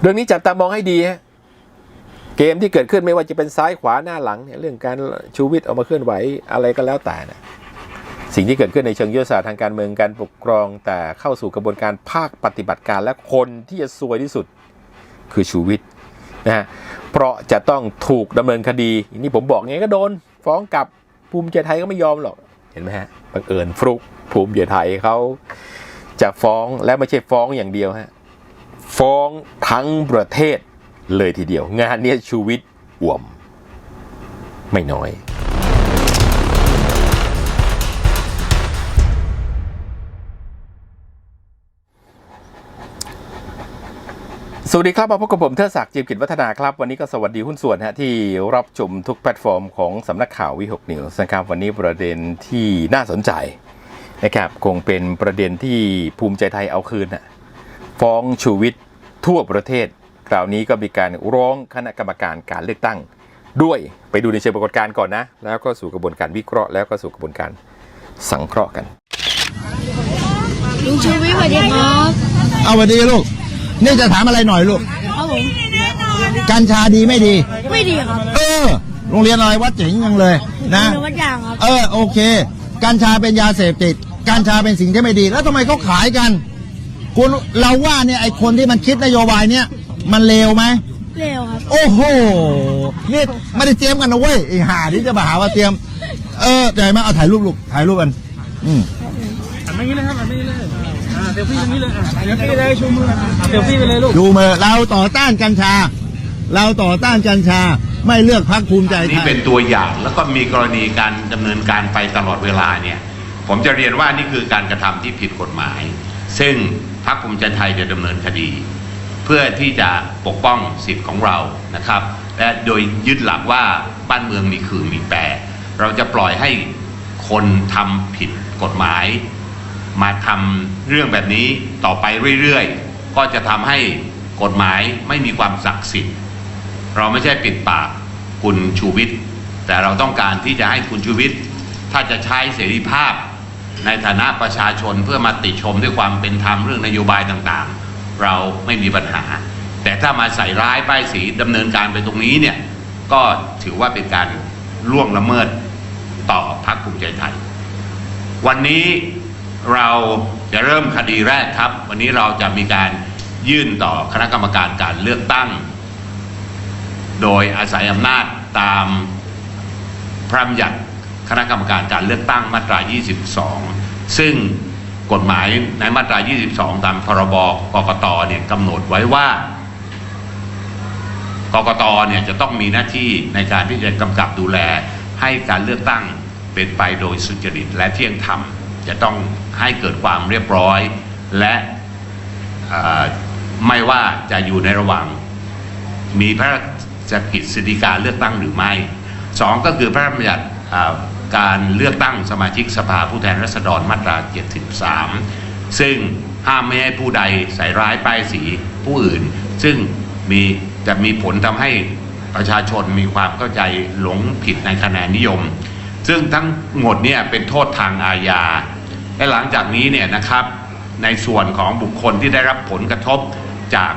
เรื่องนี้จับตามองให้ดีฮะเกมที่เกิดขึ้นไม่ว่าจะเป็นซ้ายขวาหน้าหลังเนี่ยเรื่องการชูวิทย์ออกมาเคลื่อนไหวอะไรก็แล้วแต่นะสิ่งที่เกิดขึ้นในเชิงยุทธศาสตร์ทางการเมืองการปกครอง แต่เข้าสู่กระบวนการภาคปฏิบัติการและคนที่จะซวยที่สุดคือชูวิทย์นะฮะเพราะจะต้องถูกดำเนินคดีนี้ผมบอกไงก็โดน ฟ้องกลับภูมิใจไทยก็ไม่ยอมหรอกเห็นไหมฮะบังเอิญฟลุกภูมิใจไทยเขาจะฟ้องและไม่ใช่ฟ้องอย่างเดียวฮะ ฟ้องทั้งประเทศเลยทีเดียว งานนี้ชูวิทย์อ่วม ไม่น้อยสวัสดีครับมาพบกับผมเทอศักดิ์จิมกิจวัฒนาครับ วันนี้ก็สวัสดีหุ้นส่วนฮะที่รับชมทุกแพลตฟอร์มของสำนักข่าววิหกนิวส์นะครับ วันนี้ประเด็นที่น่าสนใจนะครับคงเป็นประเด็นที่ภูมิใจไทยเอาคืนนะ ฟ้องชูวิทย์ทั่วประเทศคราวนี้ก็มีการร้องคณะกรรมการการเลือกตั้ง ด้วยไปดูในเชิงปรากฏการณ์ก่อนนะ แล้วก็สู่กระบวนการวิเคราะห์แล้วก็สู่กระบวนการสังเคราะห์กันลุงชูวิทย์สวัสดีครับเอาสวัสดีลูก นี่จะถามอะไรหน่อยลูกครับผมกัญชาดีไม่ดี ไม่ดีครับ เออ โรงเรียนอะไรวัดเจ๋งยังเลย นะเดี๋ยววัดยางครับ เออโอเค กัญชาเป็นยาเสพติด กัญชาเป็นสิ่งที่ไม่ดี แล้วทำไมเขาขายกัน คุณเราว่าเนี่ยไอคนที่มันคิดนโยบายเนี่ย มันเลวไหมเร็วครับ โอ้โหนี่ไม่ได้เตรียมกันนะเว้ยไอห่าที่จะมาหาว่าเตรียม เออใจไหมเอาถ่ายรูปลูกถ่ายรูปกันอืม หันมาอย่างนี้เลยครับหันมาอย่างนี้เลยอ่าเซลฟี่ตรงนี้เลยอะเซลฟี่เลยชูมืออะเซลฟี่ไปเลยลูก ดูมือเราต่อต้านกัญชา เราต่อต้านกัญชาไม่เลือกพรรคภูมิใจไทนี่ย เป็นตัวอย่างแล้วก็มีกรณีการดำเนินการไปตลอดเวลาเนี่ย ผมจะเรียนว่านี่คือการกระทำที่ผิดกฎหมาย ซึ่งพ รรคภูมิใจไทยจะดำเนินคดี เพื่อที่จะปกป้องสิทธิ์ของเรานะครับ และโดยยึดหลักว่าบ้านเมืองมีคือมีแปร เราจะปล่อยให้คนทำผิดกฎหมาย มาทำเรื่องแบบนี้ต่อไปเรื่อยๆ ก็จะทำให้กฎหมายไม่มีความศักดิ์สิทธิ์ เราไม่ใช่ปิดปากคุณชูวิทย์แต่เราต้องการที่จะให้คุณชูวิทย์ถ้าจะใช้เสรีภาพ ในฐานะประชาชนเพื่อมาติชมด้วยความเป็นธรรมเรื่องนโยบายต่างๆ เราไม่มีปัญหา แต่ถ้ามาใส่ร้ายป้ายสีดำเนินการไปตรงนี้เนี่ยก็ถือว่าเป็นการล่วงละเมิดต่อพรรคภูมิใจไทย วันนี้เราจะเริ่มคดีแรกครับ วันนี้เราจะมีการยื่นต่อคณะกรรมการการเลือกตั้ง โดยอาศัยอำนาจตามพระบัญญัติคณะกรรมการการเลือกตั้งมาตรา 22 ซึ่งกฎหมายในมาตรา 22 ตามพรบกกตเนี่ยกำหนดไว้ว่ากกตเนี่ยจะต้องมีหน้าที่ในการที่จะกำกับดูแลให้การเลือกตั้งเป็นไปโดยสุจริตและเที่ยงธรรม จะต้องให้เกิดความเรียบร้อย และไม่ว่าจะอยู่ในระหว่าง มีพระราชกิจสิทธิการเลือกตั้งหรือไม่สองก็คือพระราชบัญญัติ การเลือกตั้งสมาชิกสภาผู้แทนราษฎรมาตรา 73 ซึ่งห้ามไม่ให้ผู้ใดใส่ร้ายป้ายสีผู้อื่น ซึ่งมีจะมีผลทำให้ประชาชนมีความเข้าใจหลงผิดในคะแนนนิยม ซึ่งทั้งหมดเนี่ยเป็นโทษทางอาญา และหลังจากนี้เนี่ยนะครับ ในส่วนของบุคคลที่ได้รับผลกระทบจาก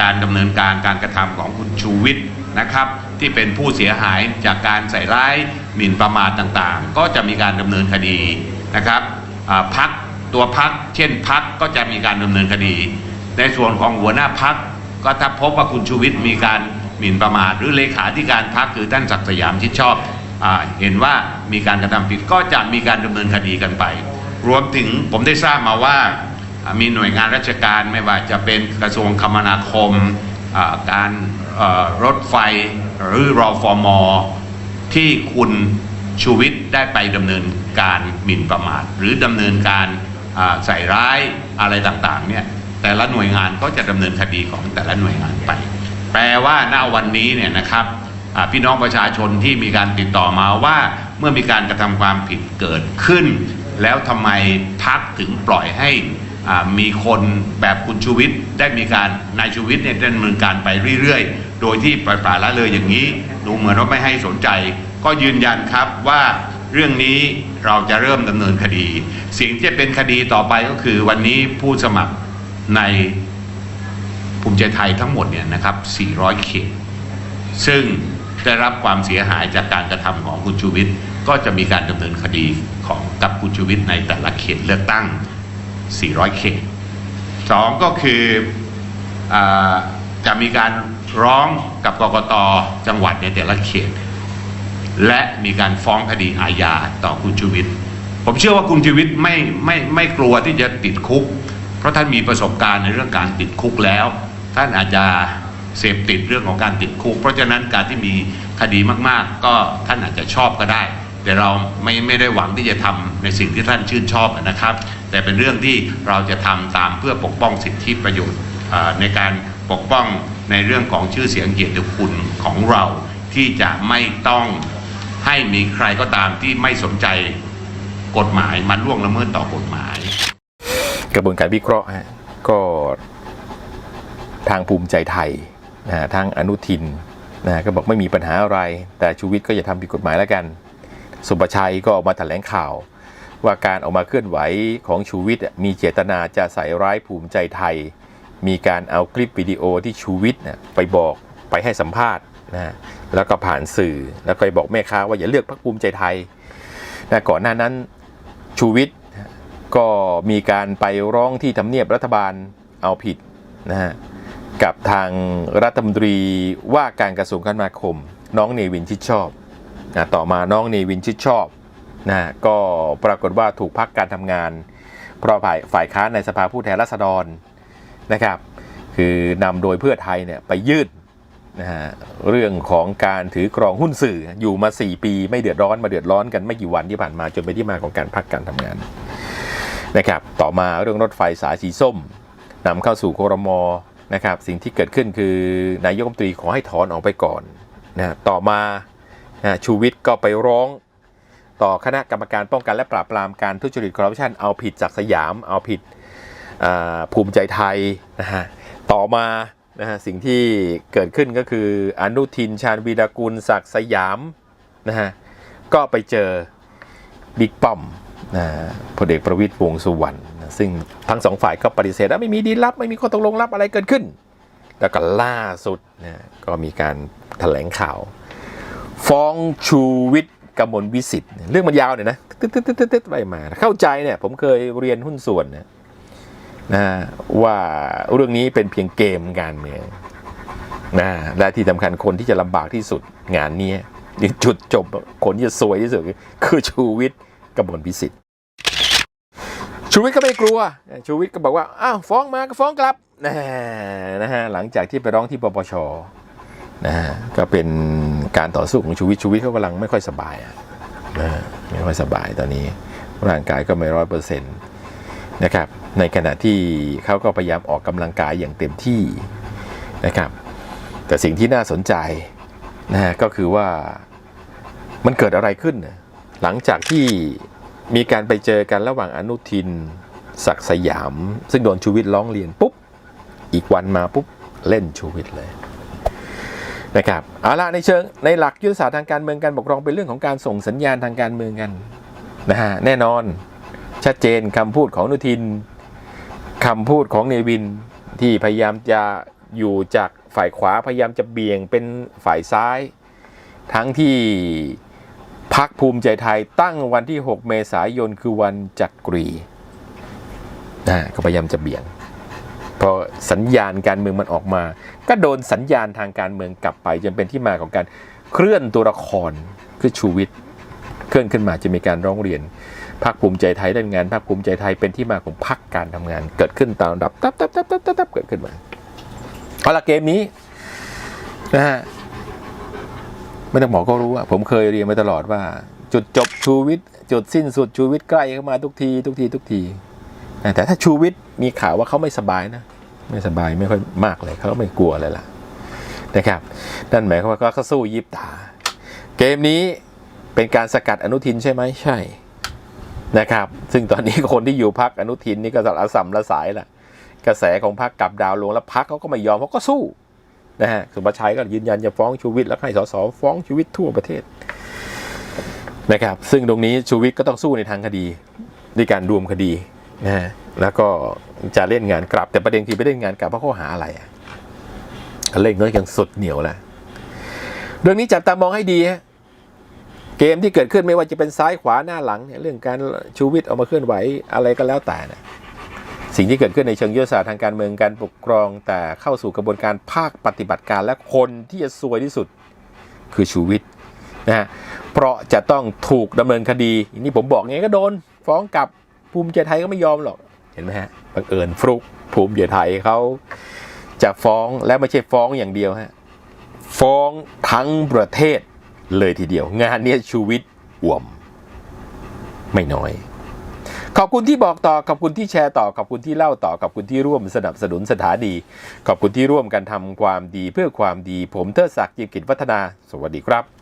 การดำเนินการการกระทำของคุณชูวิทย์นะครับ ที่เป็นผู้เสียหายจากการใส่ร้ายหมิ่นประมาทต่างๆ ก็จะมีการดำเนินคดีนะครับพักตัวพักเช่นพักก็จะมีการดำเนินคดี ในส่วนของหัวหน้าพักก็ถ้าพบว่าคุณชูวิทย์มีการหมิ่นประมาทหรือเลขาธิการพักคือท่านศักดิ์สยามชิดชอบอเห็นว่ามีการกระทำผิดก็จะมีการดำเนินคดีกันไป รวมถึงผมได้ทราบมาว่ามีหน่วยงานราชการไม่ว่าจะเป็นกระทรวงคมนาคม การรถไฟ หรือรอฟอมอที่คุณชูวิทย์ได้ไปดำเนินการหมิ่นประมาท หรือดำเนินการใส่ร้ายอะไรต่างๆเนี่ยแต่ละหน่วยงานก็จะดำเนินคดีของแต่ละหน่วยงานไป แปลว่าณวันนี้เนี่ยนะครับพี่น้องประชาชนที่มีการติดต่อมาว่าเมื่อมีการกระทำความผิดเกิดขึ้น แล้วทำไมพักถึงปล่อยให้มีคนแบบคุณชูวิทย์ได้มีการนายชูวิทย์เนี่ยดำเนินการไปเรื่อยๆ โดยที่ปล่อยปละละเลยอย่างนี้ ดูเหมือนว่าไม่ให้สนใจ ก็ยืนยันครับว่าเรื่องนี้เราจะเริ่มดำเนินคดี สิ่งที่จะเป็นคดีต่อไปก็คือวันนี้ผู้สมัครในภูมิใจไทยทั้งหมดเนี่ยนะครับ 400 เขต ซึ่งได้รับความเสียหายจากการกระทำของคุณชูวิทย์ ก็จะมีการดำเนินคดีของกับคุณชูวิทย์ในแต่ละเขตเลือกตั้ง 400 เขตสองก็คืออจะมีการ ร้องกับกกตจังหวัดในแต่ละเขต และมีการฟ้องคดีอาญาต่อคุณชูวิทย์ผมเชื่อว่าคุณชูวิทย์ไม่ไม่ไม่กลัวที่จะติดคุก เพราะท่านมีประสบการณ์ในเรื่องการติดคุกแล้ว ท่านอาจจะเสพติดเรื่องของการติดคุก เพราะฉะนั้นการที่มีคดีมาก ๆ ก็ท่านอาจจะชอบก็ได้ แต่เราไม่ไม่ได้หวังที่จะทำในสิ่งที่ท่านชื่นชอบนะครับ แต่เป็นเรื่องที่เราจะทำตามเพื่อปกป้องสิทธิประโยชน์ในการปกป้อง ในเรื่องของชื่อเสียงเกียรติคุณของเราที่จะไม่ต้องให้มีใครก็ตามที่ไม่สนใจกฎหมายมันล่วงละเมิดต่อกฎหมาย กระบวนการวิเคราะห์ฮะก็ทางภูมิใจไทยนะทางอนุทินนะก็บอกไม่มีปัญหาอะไร แต่ชูวิทย์ก็อย่าทำผิดกฎหมายแล้วกัน สุประชัยก็ออกมาแถลงข่าว ว่าการออกมาเคลื่อนไหวของชูวิทย์มีเจตนาจะใส่ร้ายภูมิใจไทย มีการเอาคลิปวิดีโอที่ชูวิทย์นะไปบอกไปให้สัมภาษณ์นะฮะแล้วก็ผ่านสื่อแล้วก็ไปบอกแม่ค้าว่าอย่าเลือกพรรคภูมิใจไทยนะก่อนหน้านั้นชูวิทย์ก็มีการไปร้องที่ทำเนียบรัฐบาลเอาผิดนะฮะกับทางรัฐมนตรีว่าการกระทรวงคมนาคม น้องเนวินชิดชอบนะต่อมาน้องเนวินชิดชอบนะฮะก็ปรากฏว่าถูกพักการทำงานเพราะฝ่ายฝ่ายค้านในสภาผู้แทนราษฎร นะครับ คือนำโดยเพื่อไทยเนี่ยไปยื่นนะฮะเรื่องของการถือครองหุ้นสื่ออยู่มา 4 ปีไม่เดือดร้อนมาเดือดร้อนกันไม่กี่วันที่ผ่านมาจนเป็นที่มาของการพักการทำงานนะครับต่อมาเรื่องรถไฟสายสีส้มนำเข้าสู่ครมนะครับสิ่งที่เกิดขึ้นคือนายกรัฐมนตรีขอให้ถอนออกไปก่อนนะต่อมานะชูวิทย์ก็ไปร้องต่อคณะกรรมการป้องกันและปราบปรามการทุจริตคอร์รัปชันเอาผิดจากสยามเอาผิด ภูมิใจไทยนะฮะต่อมานะฮะสิ่งที่เกิดขึ้นก็คืออนุทินชาญวีรกุลศักดิ์สยามนะฮะก็ไปเจอบิ๊กป้อมนะพลเอกประวิตยวงสุวรรณซึ่งทั้งสองฝ่ายก็ปฏิเสธว่าไม่มีดีลลับ ไม่มีข้อตกลงลับอะไรเกิดขึ้น แล้วก็ล่าสุดนะก็มีการแถลงข่าว ฟ้องชูวิทย์กมลวิสิทธิ์เรื่องมันยาวเนี่ยนะตึ๊ดตึ๊ดตึ๊ดตึ๊ดไปมา เข้าใจเนี่ยผมเคยเรียนหุ้นส่วนนะ นะว่าเรื่องนี้เป็นเพียงเกมการเมืองนะและที่สำคัญคนที่จะลำบากที่สุดงานเนี้ยจุดจบคนที่จะซวยที่สุดคือชูวิทย์กมลวิสิทธิ์ชูวิทย์ก็ไม่กลัว ชูวิทย์ก็บอกว่า อ้าวฟ้องมาก็ฟ้องกลับนะนะฮะหลังจากที่ไปร้องที่ปปชนะฮะก็เป็นการต่อสู้ของชูวิทย์ชูวิทย์เขากำลังไม่ค่อยสบายอะนะไม่ค่อยสบายตอนนี้ร่างกายก็ไม่ร้อยเปอร์เซ็นต์ นะครับ ในขณะที่เขาก็พยายามออกกำลังกายอย่างเต็มที่นะครับ แต่สิ่งที่น่าสนใจนะฮะก็คือว่ามันเกิดอะไรขึ้น หลังจากที่มีการไปเจอกันระหว่างอนุทินศักสยาม ซึ่งโดนชูวิทย์ร้องเรียนปุ๊บ อีกวันมาปุ๊บ เล่นชูวิทย์เลยนะครับเอาละในเชิงในหลักยุทธศาสตร์ทางการเมืองการปกครองเป็นเรื่องของการส่งสัญญาณทางการเมืองกันนะฮะแน่นอน ชัดเจนคำพูดของนุทินคำพูดของเนวินที่พยายามจะอยู่จากฝ่ายขวาพยายามจะเบี่ยงเป็นฝ่ายซ้าย ทั้งที่พักภูมิใจไทยตั้งวันที่ 6 เมษายนคือวันจักรีนะก็พยายามจะเบี่ยงพอสัญญาณการเมืองมันออกมา ก็โดนสัญญาณทางการเมืองกลับไปจนเป็นที่มาของการเคลื่อนตัวละครคือชูวิทย์เคลื่อนขึ้นมาจะมีการร้องเรียน พรรคภูมิใจไทยได้งานพรรคภูมิใจไทยเป็นที่มาของพรรคการทำงาน เกิดขึ้นตามลำดับตับตับตับตับตับตบเกิดขึ้นมาเอาละเกมนี้นะฮะไม่ต้องบอกก็รู้ว่าผมเคยเรียนมาตลอดว่า จุดจบชูวิทย์จุดสิ้นสุดชูวิทย์ใกล้เข้ามาทุกที ทุกทีทุกทีแต่ถ้าชูวิทย์มีข่าวว่าเขาไม่สบายนะ ไม่สบายไม่ค่อยมากเลยเขาไม่กลัวเลยล่ะนะครับนั่นหมายความว่าเขาสู้ยิบตา เกมนี้เป็นการสกัดอนุทินใช่ไหมใช่ นะครับ ซึ่งตอนนี้คนที่อยู่พักอนุทินนี่ก็สารสัมละสายละกระแสของพักกลับดาวลงแล้วพักเขาก็ไม่ยอมเขาก็สู้นะฮะสุประชัยก็ยืนยันจะฟ้องชูวิทย์แล้วให้สสฟ้องชูวิทย์ทั่วประเทศนะครับ ซึ่งตรงนี้ชูวิทย์ก็ต้องสู้ในทางคดีด้วยการรวมคดีนะฮะแล้วก็จะเล่นงานกลับแต่ประเด็นคือไปเล่นงานกลับเพราะข้อหาอะไรอะเล่งน้อยยังสุดเหนียวแหล้วเรื่องนี้จับตามองให้ดีฮะ เกมที่เกิดขึ้นไม่ว่าจะเป็นซ้ายขวาหน้าหลังเนี่ยเรื่องการชูวิทย์ออกมาเคลื่อนไหวอะไรก็แล้วแต่นะสิ่งที่เกิดขึ้นในเชิงยุทธศาสตร์ทางการเมืองการปกครอง แต่เข้าสู่กระบวนการภาคปฏิบัติการและคนที่จะซวยที่สุดคือชูวิทย์นะฮะเพราะจะต้องถูกดำเนินคดีนี่ผมบอกไงก็โดน ฟ้องกลับภูมิใจไทยก็ไม่ยอมหรอกเห็นไหมฮะบังเอิญฟลุกภูมิใจไทยเขาจะฟ้องและไม่ใช่ฟ้องอย่างเดียวฮะฟ้องทั้งประเทศ เลยทีเดียว งานนี้ชูวิทย์อ่วม ไม่น้อย ขอบคุณที่บอกต่อ ขอบคุณที่แชร์ต่อ ขอบคุณที่เล่าต่อ ขอบคุณที่ร่วมสนับสนุนสถานี ขอบคุณที่ร่วมกันทำความดีเพื่อความดี ผมเทิดศักดิ์จิมกิจวัฒนา สวัสดีครับ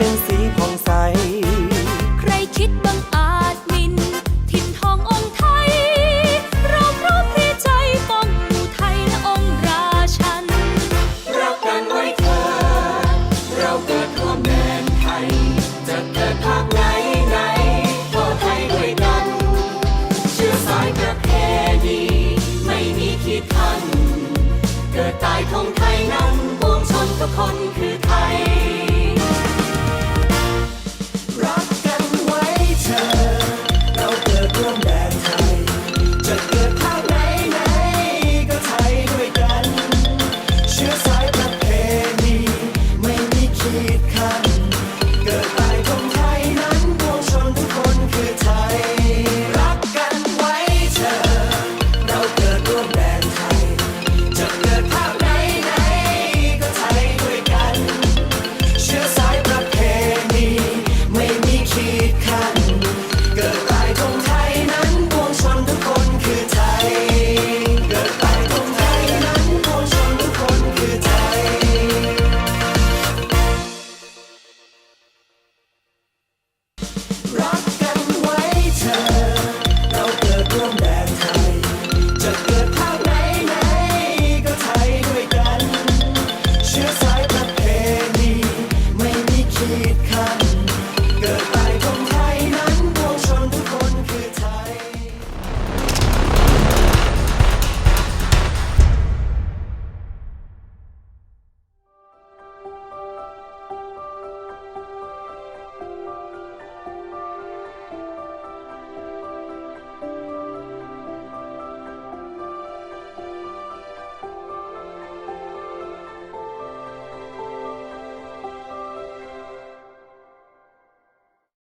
ด้ว